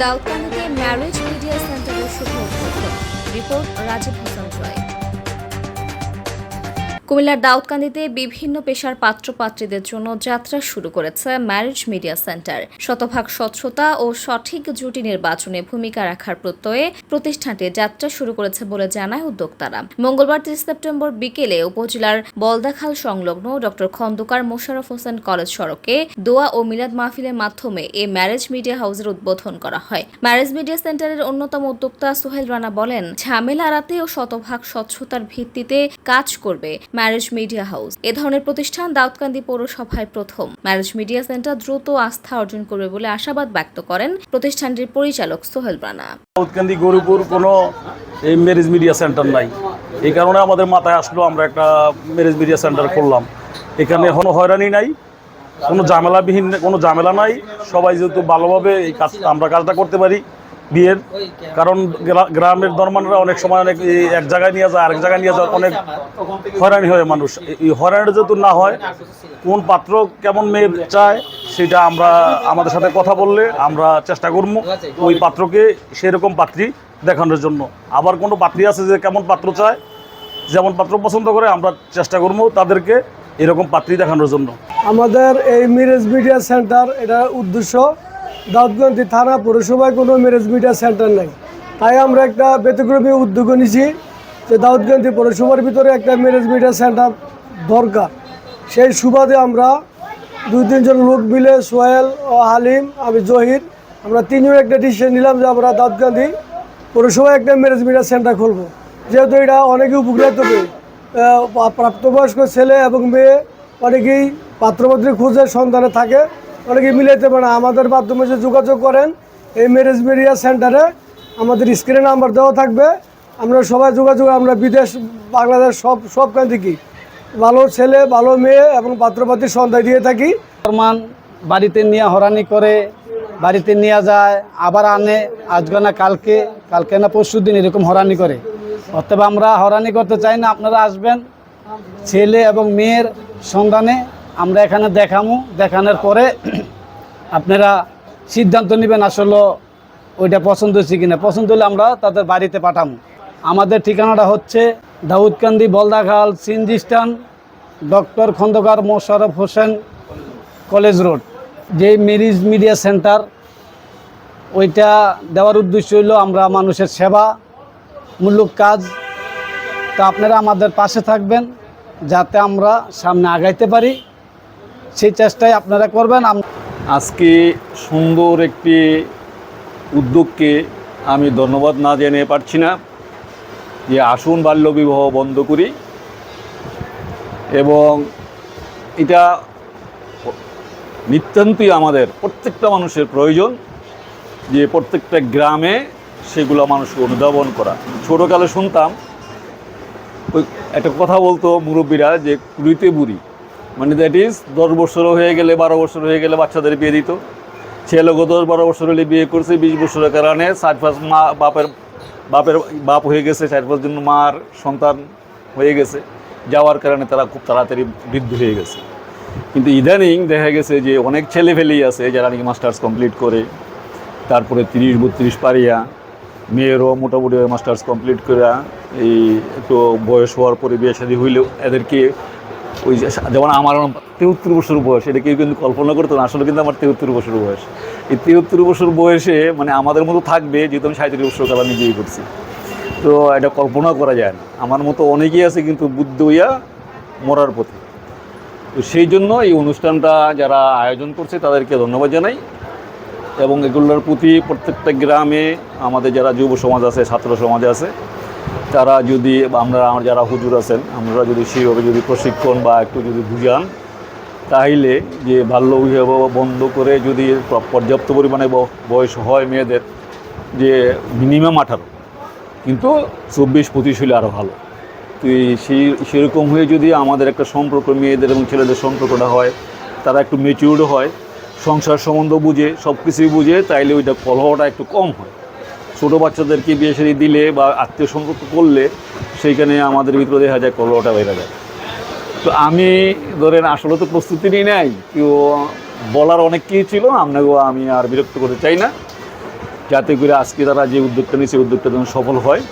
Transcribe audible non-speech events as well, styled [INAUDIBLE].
দাউদকান্দিতে marriage media সেন্টারের শুভ উদ্বোধন। রিপোর্ট রাজীব হাসান। কুমিল্লার দাউদকান্দিতে বিভিন্ন পেশার পাত্রপাত্রীদের জন্য যাত্রা শুরু করেছে ম্যারেজ মিডিয়া সেন্টার। শতভাগ স্বচ্ছতা ও সঠিক জুটি নির্বাচনে ভূমিকা রাখার প্রত্যয়ে প্রতিষ্ঠানটি যাত্রা শুরু করেছে বলে জানায় উদ্যোক্তারা। মঙ্গলবার তিরিশ সেপ্টেম্বর বিকেলে উপজেলার বলদাখাল সংলগ্ন ডক্টর খন্দকার মোশারফ হোসেন কলেজ সড়কে দোয়া ও মিলাদ মাহফিলের মাধ্যমে এই ম্যারেজ মিডিয়া হাউসের উদ্বোধন করা হয়। ম্যারেজ মিডিয়া সেন্টারের অন্যতম উদ্যোক্তা সোহেল রানা বলেন, ঝামেলা এড়াতে ও শতভাগ স্বচ্ছতার ভিত্তিতে কাজ করবে ম্যারেজ মিডিয়া হাউস এ ধরনের প্রতিষ্ঠান দাউদকান্দি পৌরসভায় প্রথম। ম্যারেজ মিডিয়া সেন্টার দ্রুত আস্থা অর্জন করবে বলে আশাবাদ ব্যক্ত করেন প্রতিষ্ঠানটির পরিচালক সোহেল রানা। দাউদকান্দি গরুপুর কোনো, এই ম্যারেজ মিডিয়া সেন্টার নাই। এই কারণে আমাদের মাথায় আসলো, আমরা একটা ম্যারেজ মিডিয়া সেন্টার করলাম এখানে কোনো হয়রানি নাই, কোনো ঝামেলাবিহীন, কোনো ঝামেলা নাই। সবাই যেহেতু ভালোভাবে এই কাজ, আমরা কাজটা করতে পারি। বিয়ের কারণ গ্রা- গ্রামের ধর্মানরা অনেক সময় অনেক এই এক জায়গায় নিয়ে যায় আরেক জায়গায় নিয়ে যায় অনেক হয়রানি হয় মানুষ। এই হয়রানিটা যেহেতু না হয় কোন পাত্র কেমন মেয়ে চায় সেটা আমরা আমাদের সাথে কথা বললে আমরা চেষ্টা করব ওই পাত্রকে সেরকম পাত্রী দেখানোর জন্য। আবার কোনো পাত্রী আছে যে কেমন পাত্র চায় যেমন পাত্র পছন্দ করে আমরা চেষ্টা করব তাদেরকে এরকম পাত্রী দেখানোর জন্য। আমাদের এই মিরেজ মিডিয়া সেন্টার এটার উদ্দেশ্য দাউদগঞ্জি থানা পৌরসভায় কোনো মিরেজ মিডিয়া সেন্টার নেই। তাই আমরা একটা ব্যতিক্রমী উদ্যোগ নিয়েছি যে দাউদগঞ্জি পৌরসভার ভিতরে একটা মিরেজ মিডিয়া সেন্টার দরকার। সেই সুবাদে আমরা দুই তিনজন লোক মিলে সোহেল ও হালিম, আমি জহির, আমরা তিনজন একটা ডিসিশন নিলাম যে আমরা দাউদকান্দি পৌরসভায় একটা ম্যারেজ মিডিয়া সেন্টার খুলবো। যেহেতু এটা অনেকে উপকৃত হবে। প্রাপ্তবয়স্ক ছেলে এবং মেয়ে অনেকেই পাত্রপাত্রী খুঁজে সন্ধানে থাকে। অনেকেই মিলাইতে পারে আমাদের মাধ্যমে যে যোগাযোগ করেন, এই ম্যারেজ মিডিয়া সেন্টারে আমাদের স্ক্রিনে নাম্বার দেওয়া থাকবে। আমরা সবাই যোগাযোগ, আমরা বিদেশ, বাংলাদেশ সব, সবখান থেকেই ভালো ছেলে, ভালো মেয়ে এবং পাত্রপাত্রীর সন্ধান দিয়ে থাকি। ফরমান বাড়িতে নিয়ে হরানি করে, বাড়িতে নিয়ে যায়, আবার আনে, আজকে না কালকে কালকে না পরশু দিন এরকম হরানি করে। অতএব আমরা হরানি করতে চাই না, আপনারা আসবেন, ছেলে এবং মেয়ের সন্ধানে আমরা এখানে দেখামু। দেখানোর পরে [CLEARS THROAT] আপনারা সিদ্ধান্ত নেবেন আসলে ওইটা পছন্দ হচ্ছে কিনা। পছন্দ হলে আমরা তাদের বাড়িতে পাঠামু। আমাদের ঠিকানাটা হচ্ছে Daudkandi, Baldakhal, সিনজিস্টান, doctor Khandaker Mosharraf Hossain college road. যে মেরিজ মিডিয়া সেন্টার, ওইটা দেওয়ার উদ্দেশ্য হলো আমরা মানুষের সেবা মূলক কাজ। তা আপনারা আমাদের পাশে থাকবেন, যাতে আমরা সামনে আগাইতে পারি। সেই চেষ্টাই আপনারা করবেন। আজকে সুন্দর একটি উদ্যোগকে আমি ধন্যবাদ না জেনে পারছি না যে আসুন বাল্যবিবাহ বন্ধ করি এবং এটা নিতান্তই আমাদের প্রত্যেকটা মানুষের প্রয়োজন যে প্রত্যেকটা গ্রামে সেগুলো মানুষকে অনুধাবন করা। ছোটোকালে শুনতাম, ওই একটা কথা বলতো মুরব্বীরা যে কুড়িতে বুড়ি। মানে দ্যাট ইজ দশ বছর হয়ে গেলে, বারো বছর হয়ে গেলে বাচ্চাদের বিয়ে দিত। ছেলেকে দশ বারো বছর হলে বিয়ে করছে, বিশ বছরের কারণে চার পাঁচ মা বাপের বাপের বাপ হয়ে গেছে চার পাঁচ জন মার সন্তান হয়ে গেছে। যাওয়ার কারণে তারা খুব তাড়াতাড়ি বৃদ্ধ হয়ে গেছে। কিন্তু ইদানিং দেখা গেছে যে অনেক ছেলে ফেলেই আছে যারা নাকি মাস্টার্স কমপ্লিট করে, তারপরে তিরিশ বত্রিশ পারিয়া, মেয়েরও মোটামুটি মাস্টার্স কমপ্লিট করে এই একটু বয়স হওয়ার পরে বিয়ে শাদী হইলেও এদেরকে ওই যে যেমন আমার তেহত্তর বছর বয়স, এটা কেউ কিন্তু কল্পনা করতো না, আসলে কিন্তু আমার তেহত্তর বছর বয়স। এই তেহত্তর বছর বয়সে মানে আমাদের মতো থাকবে, যেহেতু আমি সাঁত্রিশ বছর কাল আমি বিয়ে করছি। তো এটা কল্পনা করা যায় না। আমার মতো অনেকেই আছে কিন্তু বুদ্ধ হইয়া মরার পথে। তো সেই জন্য এই অনুষ্ঠানটা যারা আয়োজন করছে, তাদেরকে ধন্যবাদ জানাই। এবং এগুলোর প্রতি প্রত্যেকটা গ্রামে আমাদের যারা যুব সমাজ আছে, ছাত্র সমাজ আছে তারা যদি, আমরা, আমার যারা হুজুর আছেন, আমরা যদি সেইভাবে যদি প্রশিক্ষণ বা একটু যদি বুঝান তাইলে যে বাল্য বিবাহ বন্ধ করে যদি পর্যাপ্ত পরিমাণে বয়স হয় মেয়েদের, যে মিনিমাম আঠারো। কিন্তু চব্বিশ, পঁচিশ হলে আরও ভালো। তো সেই, সেরকম হয়ে যদি আমাদের একটা সম্পর্ক, মেয়েদের এবং ছেলেদের সম্পর্কটা হয়, তারা একটু মেচিউর্ড হয়, সংসার সম্বন্ধ বুঝে সব কিছুই বুঝে, তাইলে ওইটা কলহটা একটু কম হয়। ছোটো বাচ্চাদেরকে বিয়ে সারি দিলে বা আত্মীয় সম্পর্ক করলে সেইখানে আমাদের ভিতরে দেখা যায় করোনাটা বেড়ে যায়। তো আমি ধরেন আসলে তো প্রস্তুতি নিই নাই কেউ বলার অনেক কিছু ছিল আপনাকেও আমি আর বিরক্ত করতে চাই না। যাতে করে আজকে তারা যে উদ্যোগটা নিয়েছে উদ্যোগটা যেন সফল হয়।